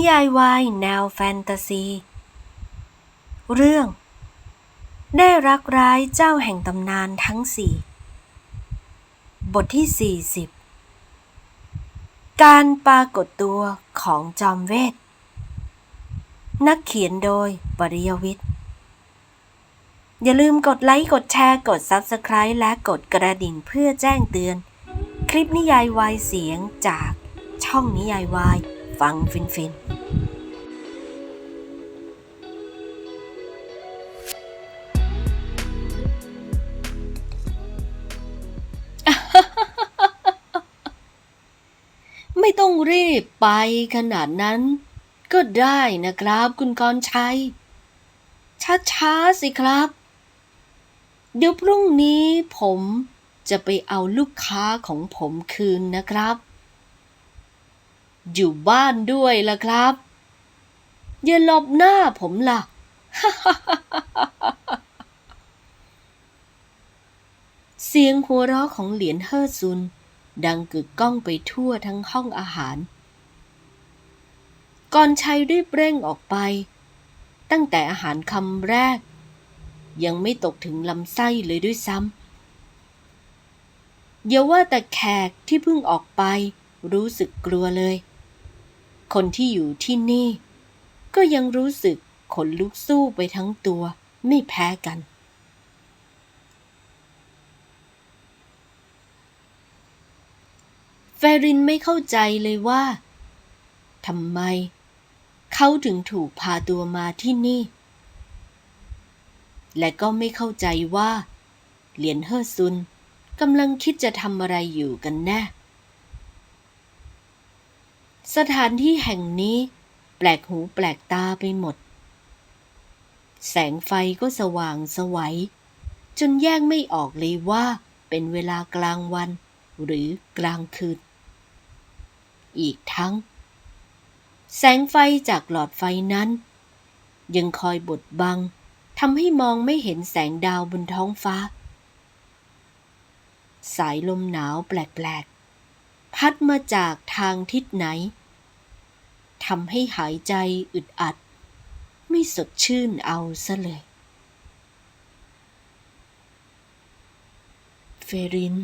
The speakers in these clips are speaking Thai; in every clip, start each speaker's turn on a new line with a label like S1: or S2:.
S1: นิยายวายแนวแฟนตาซี เรื่อง ได้รักร้ายเจ้าแห่งตำนานทั้งสี่ บทที่ 40 การปรากฏตัวของจอมเวท นักเขียนโดยปริยวิทย์ อย่าลืมกดไลค์ กดแชร์ กด Subscribe และกดกระดิ่งเพื่อแจ้งเตือน คลิปนิยายวายเสียงจากช่องนิยายวาย ฟังฟินฟินไม่ต้องรีบไปขนาดนั้น ก็ได้นะครับคุณกรชัย ช้าๆสิครับ เดี๋ยวพรุ่งนี้ผมจะไปเอาลูกค้าของผมคืนนะครับ อยู่บ้านด้วยล่ะครับ อย่าหลบหน้าผมล่ะ เสียงหัวเราะของเหรียญเฮอซุน ดังกึกก้องไปทั่วทั้งห้องอาหาร ก่อนชัยรีบเร่งออกไป ตั้งแต่อาหารคำแรก ยังไม่ตกถึงลำไส้เลยด้วยซ้ำอย่าว่าแต่แขกที่เพิ่งออกไปรู้สึกกลัวเลย คนที่อยู่ที่นี่ ก็ยังรู้สึกขนลุกสู้ไปทั้งตัวไม่แพ้กัน เฟรินไม่เข้าใจเลยว่าทำไม เขาถึงถูกพาตัวมาที่นี่ และก็ไม่เข้าใจว่า เหรียญเฮอร์ซุนกำลังคิดจะทำอะไรอยู่กันแน่ สถานที่แห่งนี้ แปลกหูแปลกตาไปหมด แสงไฟก็สว่างสวัย จนแยกไม่ออกเลยว่าเป็นเวลากลางวัน หรือกลางคืน อีกทั้ง แสงไฟจากหลอดไฟนั้น ยังคอยบดบังทำให้มองไม่เห็นแสงดาวบนท้องฟ้า สายลมหนาวแปลกๆ พัดมาจากทางทิศไหน ทำให้หายใจอึดอัด ไม่สดชื่นเอาซะเลย เฟริน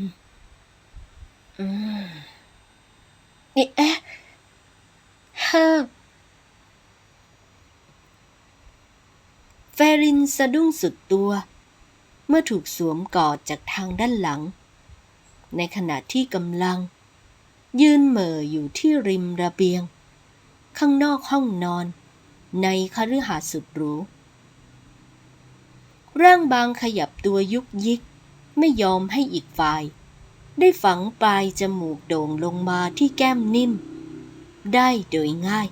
S1: อืมนี่เอ๊ะเฮอเฟรินสะดุ้งสุดตัว เมื่อถูกสวมกอดจากทางด้านหลัง ในขณะที่กำลัง ยืนเหม่ออยู่ที่ริมระเบียง ข้างนอกห้องนอน ในคฤหาสน์สุดหรู ร่างบางขยับตัวยุกยิก ไม่ยอมให้อีกฝ่าย ได้ฝังปลายจมูกโด่งลงมาที่แก้มนิ่ม ได้โดยง่าย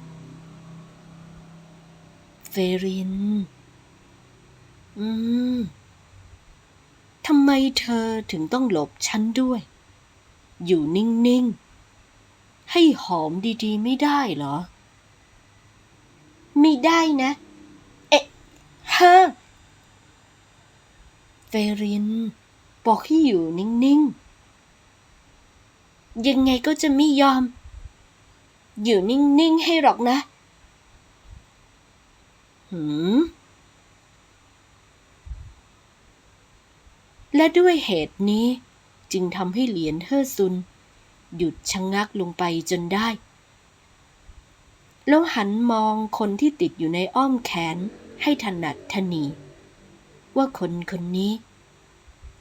S1: เฟริน อืมทำไมเธอถึงต้องหลบฉันด้วย อยู่นิ่ง ๆ ให้หอมดี ๆ ไม่ได้เหรอ ไม่ได้นะ เอ๊ะฮอเฟริน บอกให้อยู่นิ่งๆ ยังไงก็จะไม่ยอม อยู่นิ่งๆ ให้หรอกนะ หืม และด้วยเหตุนี้จึงทำให้เหรียญเฮอซุน หยุดชะงงักลงไปจนได้ แล้วหันมองคนที่ติดอยู่ในอ้อมแขนให้ถนัดทนี ว่าคนคนนี้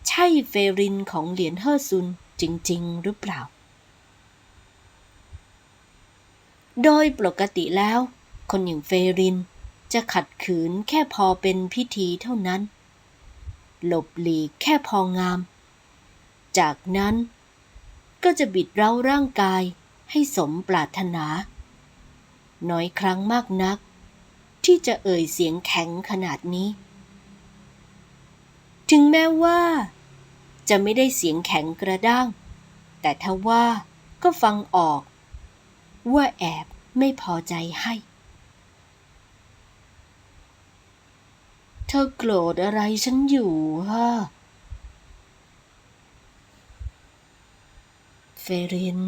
S1: ใช่เฟรินของเหรียญเฮอร์ซุนจริง ๆ หรือเปล่า โดยปกติแล้ว คนอย่างเฟรินจะขัดขืนแค่พอเป็นพิธีเท่านั้น หลบหลีกแค่พองาม จากนั้นก็จะบิดเร้าร่างกายให้สมปรารถนา น้อยครั้งมากนัก ที่จะเอ่ยเสียงแข็งขนาดนี้ ถึงแม้ว่า จะไม่ได้เสียงแข็งกระด้าง แต่ถ้าว่าก็ฟังออก ว่าแอบไม่พอใจให้ เธอโกรธอะไรฉันอยู่ฮะเฟริน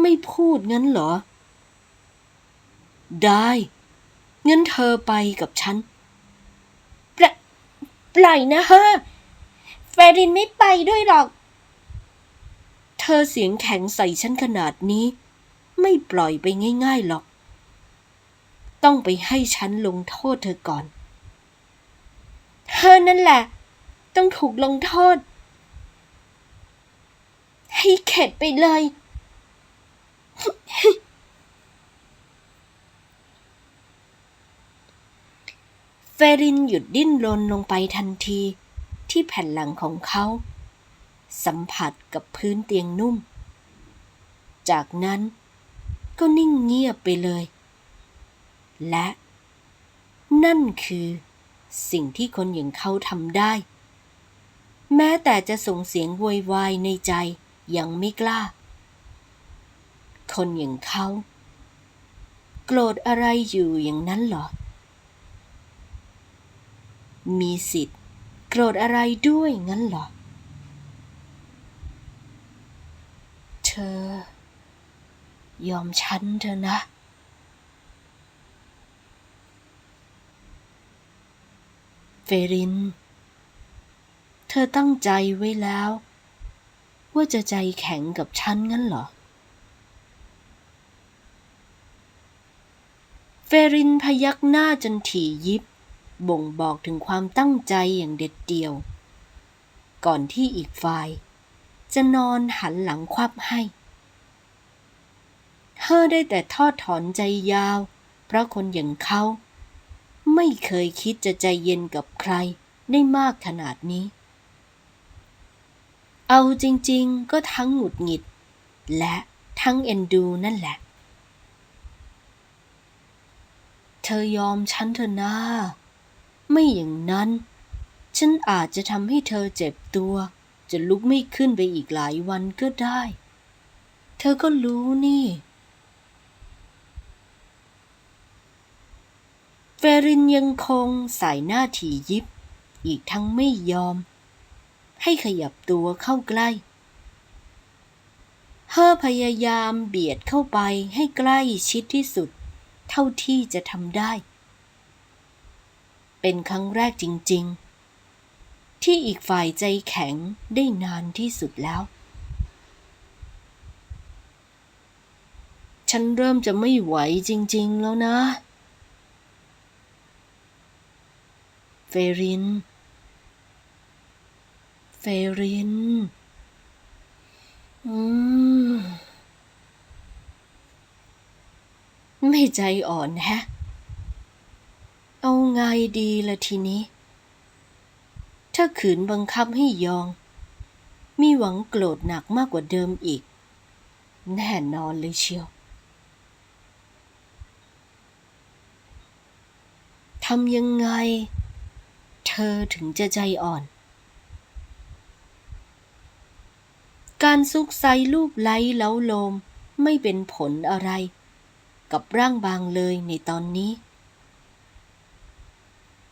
S1: ไม่ พูดงั้นเหรอ ได้งั้นเธอไปกับฉัน
S2: ปล่อยปล่อยนะฮะเฟรินไม่ไปด้วยหรอก
S1: เธอเสียงแข็งใส่ฉันขนาดนี้ ไม่ปล่อยไปง่ายๆหรอก ต้องไปให้ฉันลงโทษเธอก่อน
S2: เธอนั่นแหละ ต้องถูกลงโทษ ให้เข็ดไปเลย
S1: เฟ รินหยุดดิ้นรนลงไปทันทีที่แผ่นหลังของเขา สัมผัสกับพื้นเตียงนุ่ม จากนั้นก็นิ่งเงียบไปเลย และ นั่นคือสิ่งที่คนอย่างเขาทำได้ แม้แต่จะส่งเสียงโวยวายในใจยังไม่กล้า คนอย่างเขา โกรธอะไรอยู่อย่างนั้นเหรอ มีสิทธิ์ โกรธอะไรด้วยงั้นเหรอ เธอ ยอมฉันเถอนะ เฟริน เธอตั้งใจไว้แล้ว ว่าจะใจแข็งกับฉันงั้นเหรอ เฟรินพยักหน้าจนถี่ยิบ บ่งบอกถึงความตั้งใจอย่างเด็ดเดี่ยว ก่อนที่อีกฝ่าย จะนอนหันหลังควับให้ เธอได้แต่ทอดถอนใจยาว เพราะคนอย่างเขา ไม่เคยคิดจะใจเย็นกับใครได้มากขนาดนี้ เอาจริงๆก็ทั้งหงุดหงิด และทั้งเอ็นดูนั่นแหละ เธอยอมฉันเถอะนะ ไม่อย่างนั้น ฉันอาจจะทำให้เธอเจ็บตัว จะลุกไม่ขึ้นไปอีกหลายวันก็ได้ เธอก็รู้นี่เฟรินยังคงใส่หน้าถี่ยิบ อีกทั้งไม่ยอม ให้ขยับตัวเข้าใกล้เธอพยายามเบียดเข้าไปให้ใกล้ชิดที่สุด เท่าที่จะทำได้ เป็นครั้งแรกจริง ๆ ที่อีกฝ่ายใจแข็งได้นานที่สุดแล้ว ฉันเริ่มจะไม่ไหวจริง ๆ แล้วนะ เฟริน เฟริน อืม ไม่ใจอ่อนแฮะ เอาไงดีละทีนี้ ถ้าขืนบังคับให้ยอง มีหวังโกรธหนักมากกว่าเดิมอีก แน่นอนเลยเชียวทำยังไง เธอถึงจะใจอ่อน การซุกไซลูบไล้เล้าโลมไม่เป็นผลอะไร กับร่างบางเลยในตอนนี้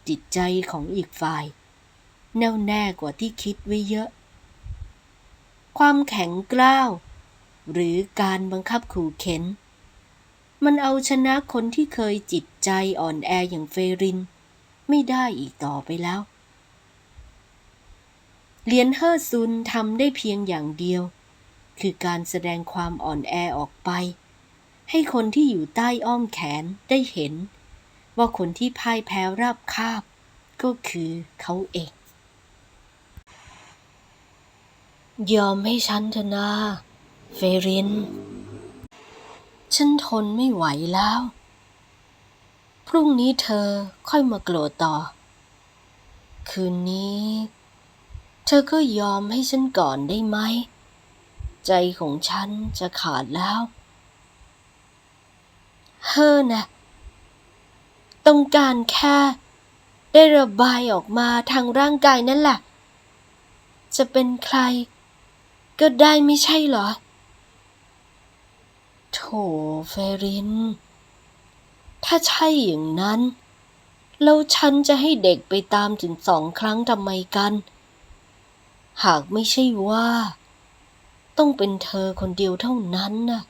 S1: จิตใจของอีกฝ่าย แน่วแน่กว่าที่คิดไว้เยอะ ความแข็งกร้าว หรือการบังคับขู่เข็น มันเอาชนะคนที่เคยจิตใจอ่อนแออย่างเฟริน ไม่ได้อีกต่อไปแล้วเหรียญเฮอร์ซุนทำได้เพียงอย่างเดียว คือการแสดงความอ่อนแอออกไป ให้คนที่อยู่ใต้อ้อมแขนได้เห็น ว่าคนที่พ่ายแพ้ราบคาบ ก็คือเขาเอง ยอมให้ฉันเถอะนะเฟริน ฉันทนไม่ไหวแล้ว พรุ่งนี้เธอค่อยมาโกรธต่อ คืนนี้ เธอก็ยอมให้ฉันก่อนได้ไหม ใจของฉันจะขาดแล้วเฮอนะ ต้องการแค่ ได้ระบายออกมาทางร่างกายนั่นแหละ จะเป็นใคร ก็ได้ไม่ใช่เหรอ โถเฟริน ถ้าใช่อย่างนั้น แล้วฉันจะให้เด็กไปตามถึงสองครั้งทำไมกัน หากไม่ใช่ว่า ต้องเป็นเธอคนเดียวเท่านั้นนะ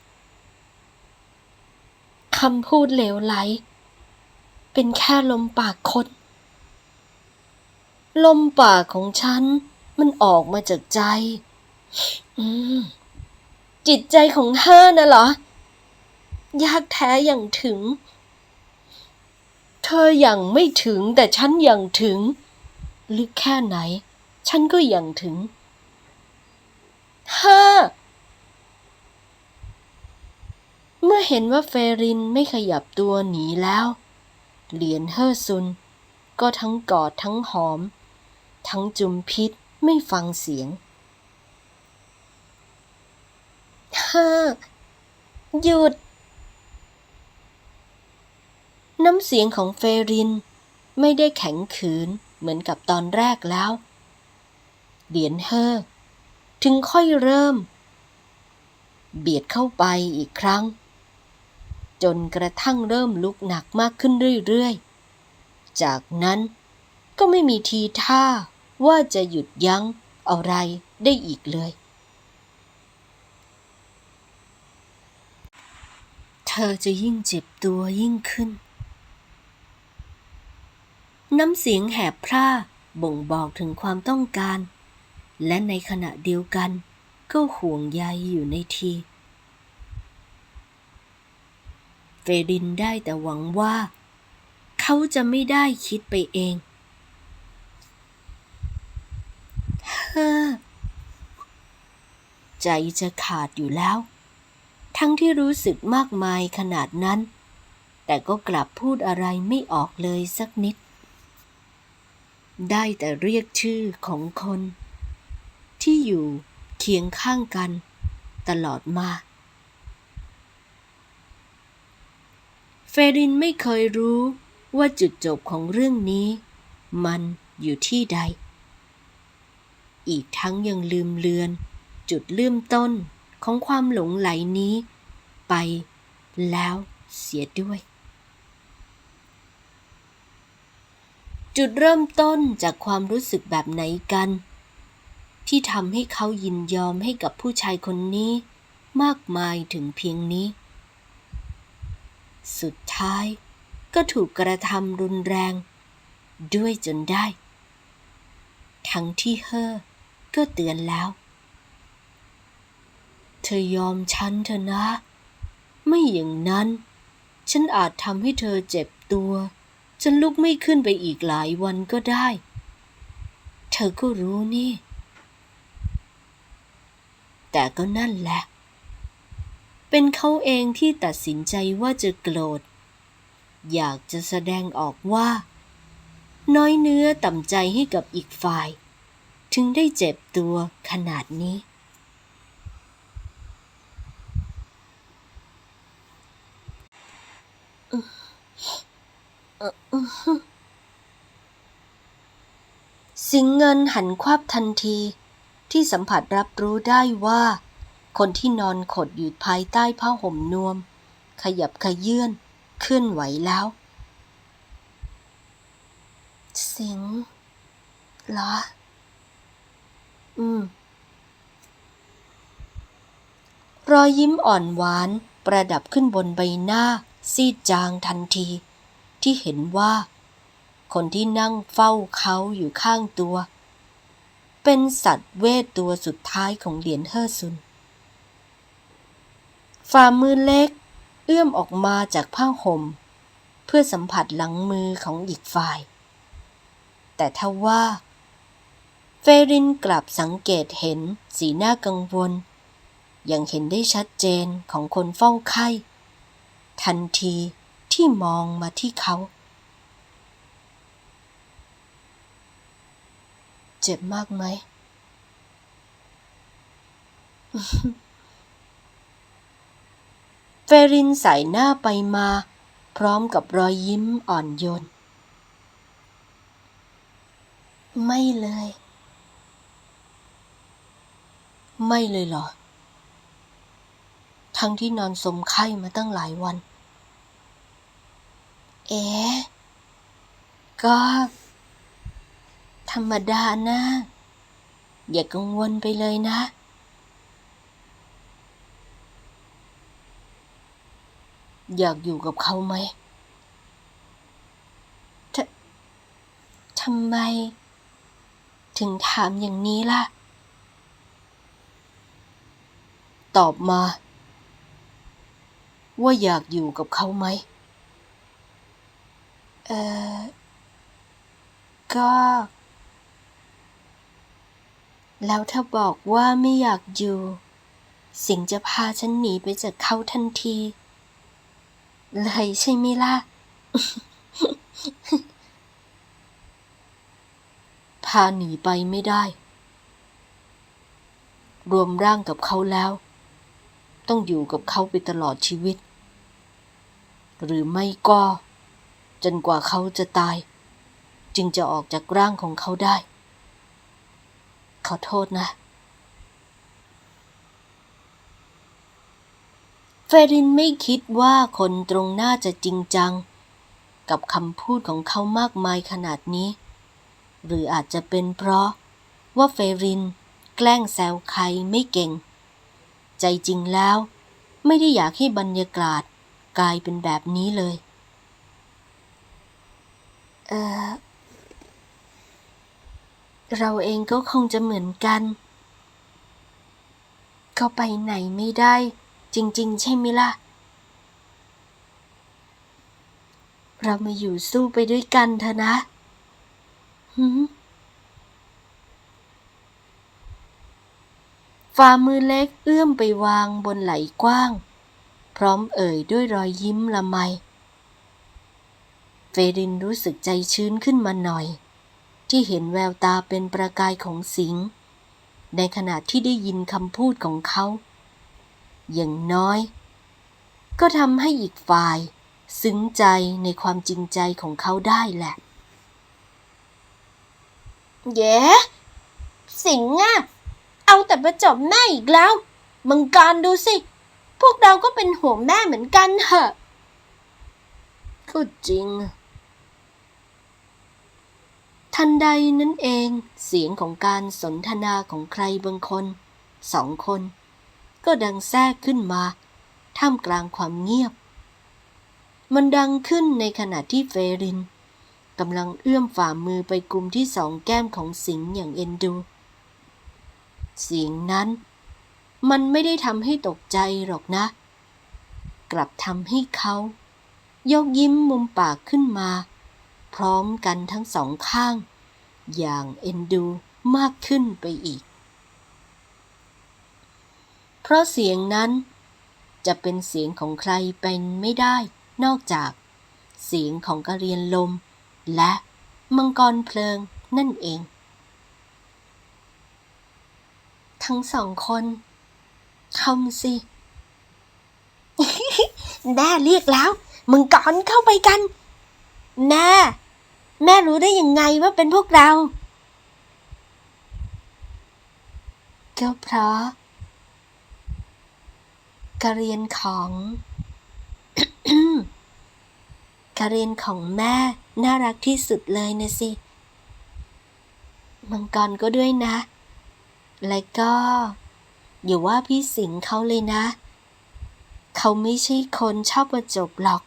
S2: คำพูดเหลวไหล เป็นแค่ลมปากคน
S1: ลมปากของฉัน มันออกมาจากใจ
S2: อืม จิตใจของเธอน่ะเหรอ ยากแท้อย่างถึง
S1: เธออยังไม่ถึงแต่ฉันอยังถึง ลึกแค่ไหน ฉันก็อยังถึง
S2: เธอ
S1: เมื่อเห็นว่าเฟรินไม่ขยับตัวหนีแล้ว เหลียนเฮอซุน ก็ทั้งกอดทั้งหอม ทั้งจุมพิษไม่ฟังเสียง
S2: เธอหยุด
S1: น้ำเสียงของเฟรินไม่ได้แข็งขืนเหมือนกับตอนแรกแล้ว เหลียนเฮอ ถึงค่อยเริ่ม เบียดเข้าไปอีกครั้ง จนกระทั่งเริ่มลุกหนักมากขึ้นเรื่อยๆ จากนั้นก็ไม่มีทีท่าว่าจะหยุดยั้งอะไรได้อีกเลย เธอจะยิ่งเจ็บตัวยิ่งขึ้น น้ำเสียงแหบพร่าบ่งบอกถึงความต้องการ และในขณะเดียวกันก็ห่วงใยอยู่ในที เฟรินได้แต่หวังว่า เขาจะไม่ได้คิดไปเองเฮ้อใจจะขาดอยู่แล้ว ทั้งที่รู้สึกมากมายขนาดนั้น แต่ก็กลับพูดอะไรไม่ออกเลยสักนิด ได้แต่เรียกชื่อของคน ที่อยู่เคียงข้างกัน ตลอดมา เฟรินไม่เคยรู้ว่าจุดจบของเรื่องนี้ มันอยู่ที่ใด อีกทั้งยังลืมเลือน จุดเริ่มต้นของความหลงไหลนี้ ไปแล้วเสียด้วย จุดเริ่มต้นจากความรู้สึกแบบไหนกัน ที่ทำให้เขายินยอมให้กับผู้ชายคนนี้ มากมายถึงเพียงนี้ สุดท้ายก็ถูกกระทำรุนแรง ด้วยจนได้ ทั้งที่เฮอก็เตือนแล้ว เธอยอมฉันเถอะนะ ไม่อย่างนั้น ฉันอาจทำให้เธอเจ็บตัว จนลุกไม่ขึ้นไปอีกหลายวันก็ได้ เธอก็รู้นี่ แต่ก็นั่นแหละ เป็นเขาเองที่ตัดสินใจว่าจะโกรธ อยากจะแสดงออกว่า น้อยเนื้อต่ำใจให้กับอีกฝ่าย ถึงได้เจ็บตัวขนาดนี้ สิงเงินหันควับทันทีที่สัมผัสรับรู้ได้ว่า คนที่นอนขดอยู่ภายใต้ผ้าห่มนวม ขยับขยื่นเคลื่อนไหวแล้ว สิงเหรอ อืม รอยยิ้มอ่อนหวานประดับขึ้นบนใบหน้า ซีดจางทันที ที่เห็นว่า คนที่นั่งเฝ้าเขาอยู่ข้างตัว เป็นสัตว์เวทตัวสุดท้ายของเหรียญเฮอร์ซุน ฝ่ามือเล็ก เอื้อมออกมาจากผ้าห่ม เพื่อสัมผัสหลังมือของอีกฝ่าย แต่ทว่า เฟรินกลับสังเกตเห็นสีหน้ากังวล ยังเห็นได้ชัดเจนของคนเฝ้าไข้ ทันทีที่มองมาที่เขา เจ็บมากไหม เฟรินใส่หน้าไปมา พร้อมกับรอยยิ้มอ่อนโยน ไม่เลย ไม่เลยเหรอ ทั้งที่นอนสมไข้มาตั้งหลายวัน เอ๊ะก็ ธรรมดานะ อย่ากังวลไปเลยนะ อยากอยู่กับเขาไหม
S2: ทำไม ถึงถามอย่างนี้ล่ะ
S1: ตอบมา ว่าอยากอยู่กับเขาไหม
S2: เออก็ แล้วถ้าบอกว่าไม่อยากอยู่ สิงจะพาฉันหนีไปจากเขาทันที เลยใช่ไหมล่ะ
S1: พาหนีไปไม่ได้ รวมร่างกับเขาแล้ว ต้องอยู่กับเขาไปตลอดชีวิต หรือไม่ก็ จนกว่าเขาจะตาย จึงจะออกจากร่างของเขาได้ ขอโทษนะ เฟรินไม่คิดว่าคนตรงหน้าจะจริงจัง กับคำพูดของเขามากมายขนาดนี้ หรืออาจจะเป็นเพราะว่าเฟรินแกล้งแซวใครไม่เก่ง ใจจริงแล้ว ไม่ได้อยากให้บรรยากาศกลายเป็นแบบนี้เลย
S2: เออเราเองก็คงจะเหมือนกันก็ไปไหนไม่ได้ จริง ๆ ใช่ไหมล่ะ เรามาอยู่สู้ไปด้วยกันเถอะนะหืมฝ่ามือเล็กเอื้อมไปวางบนไหลกว้าง พร้อมเอ่ยด้วยรอยยิ้มละไม เฟรินรู้สึกใจชื้นขึ้นมาหน่อย ที่เห็นแววตาเป็นประกายของสิง ในขณะที่ได้ยินคำพูดของเขา อย่างน้อย ก็ทำให้อีกฝ่าย ซึ้งใจในความจริงใจของเขาได้แหละ เย้ สิงห์อะเอาแต่ประจบแม่อีกแล้ว มังกรดูสิ พวกเราก็เป็นห่วงแม่เหมือนกันเหอะ
S1: ก็จริง
S2: ทันใดนั้นเองเสียงของการสนทนาของใครบางคน สองคน ก็ดังแทรกขึ้นมาท่ามกลางความเงียบ มันดังขึ้นในขณะที่เฟรินกำลังเอื้อมฝ่ามือไปกลุ่มที่สองแก้มของสิงอย่างเอ็นดู เสียงนั้น มันไม่ได้ทำให้ตกใจหรอกนะ กลับทำให้เขายกยิ้มมุมปากขึ้นมา พร้อมกันทั้งสองข้าง อย่างเอ็นดูมากขึ้นไปอีก ราะเสียงนั้นจะเป็นเสียงของใครเป็นไม่ได้นอกจาก เสียงของกระเรียนลม และมังกรเพลิงนั่นเอง ทั้งสองคนเข้ามาสิแม่เรียกแล้วมึงก่อนเข้าไปกันแม่แม่รู้ได้ยังไงว่าเป็นพวกเรา ก็เพราะ การเรียนของการเรียนของแม่น่ารักที่สุดเลยนะสิ มังกรก็ด้วยนะ และก็ อย่าว่าพี่สิงเขาเลยนะ เขาไม่ใช่คนชอบประจบหรอก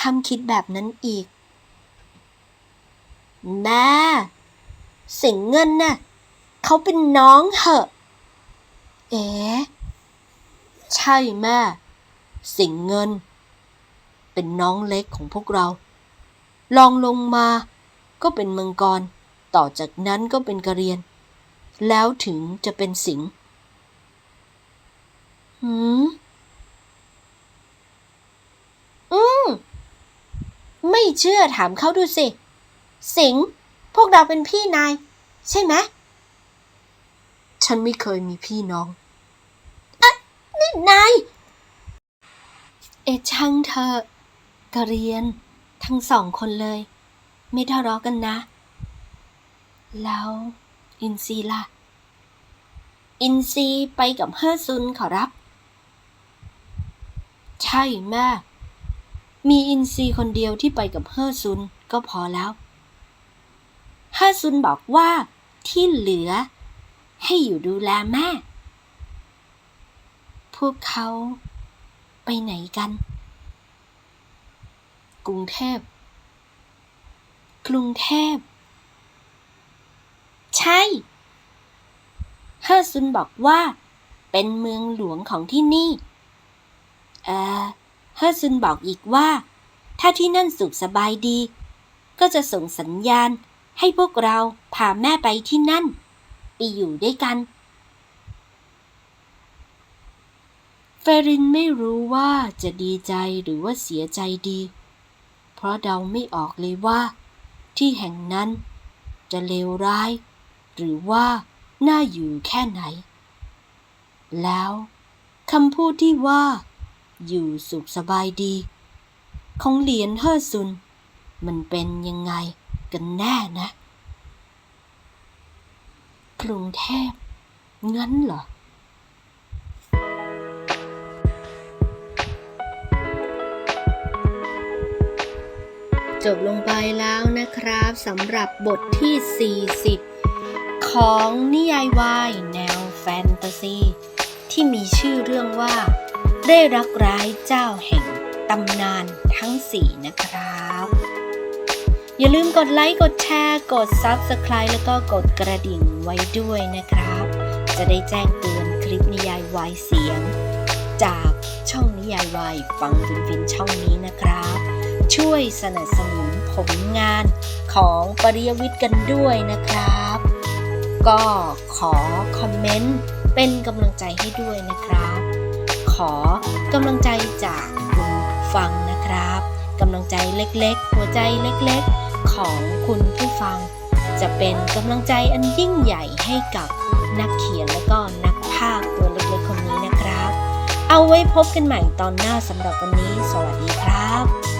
S2: ห้ามคิดแบบนั้นอีก แม่ สิงเงินน่ะเขาเป็นน้องเหอะ เอ๋
S1: ใช่แม่ สิงเงิน เป็นน้องเล็กของพวกเรา ลองลงมาก็เป็นมังกร ต่อจากนั้นก็เป็นกระเรียน แล้วถึงจะเป็นสิงห์
S2: หืมอืม ไม่เชื่อถามเขาดูสิ สิง พวกเราเป็นพี่นาย ใช่ไหม
S1: ฉันไม่เคยมีพี่น้อง
S2: นาย เอช่างเธอกระเรียนทั้งสองคนเลย ไม่ทะเลาะกันนะ แล้ว อินซีล่ะ อินซีไปกับเฮอซุนขอรับ
S1: ใช่แม่ มีอินซีคนเดียวที่ไปกับเฮอซุนก็พอแล้ว
S2: เฮอซุนบอกว่าที่เหลือ ให้อยู่ดูแลแม่ วกเขาไปไหนกัน กรุงเทพ กรุงเทพ ใช่เฮอร์ซุนบอกว่า เป็นเมืองหลวงของที่นี่ เอ่อเฮอร์ซุนบอกอีกว่า ถ้าที่นั่นสุขสบายดี ก็จะส่งสัญญาณให้พวกเราพาแม่ไปที่นั่น ไปอยู่ด้วยกัน เฟรินไม่รู้ว่าจะดีใจหรือว่าเสียใจดี เพราะเดาไม่ออกเลยว่า ที่แห่งนั้น จะเลวร้าย หรือว่าน่าอยู่แค่ไหน แล้วคำพูดที่ว่า อยู่สุขสบายดี ของเหรียญเฮอร์ซุน มันเป็นยังไงกันแน่นะกรุงเทพงั้นเหรอ
S1: จบลงไปแล้วนะครับสำหรับบทที่ 40 ของนิยายวายแนวแฟนตาซีที่มีชื่อเรื่องว่า ได้รักร้ายเจ้าแห่งตำนานทั้ง 4 นะครับ อย่าลืมกดไลค์กดแชร์กด Subscribe แล้วก็กดกระดิ่งไว้ด้วยนะครับ จะได้แจ้งเตือนคลิปนิยายวายเสียง จากช่องนิยายวายฟังฟินฟินช่องนี้นะครับ ช่วยสนับสนุนผลงานของปริยวิทย์กันด้วยนะครับ ก็ขอคอมเมนต์เป็นกำลังใจให้ด้วยนะครับ ขอกำลังใจจากคุณฟังนะครับกำลังใจเล็กๆ หัวใจเล็กๆ ของคุณผู้ฟัง จะเป็นกำลังใจอันยิ่งใหญ่ให้กับนักเขียนและก็นักภาคตัวเล็กๆคนนี้นะครับ เอาไว้พบกันใหม่ตอนหน้าสำหรับวันนี้ สวัสดีครับ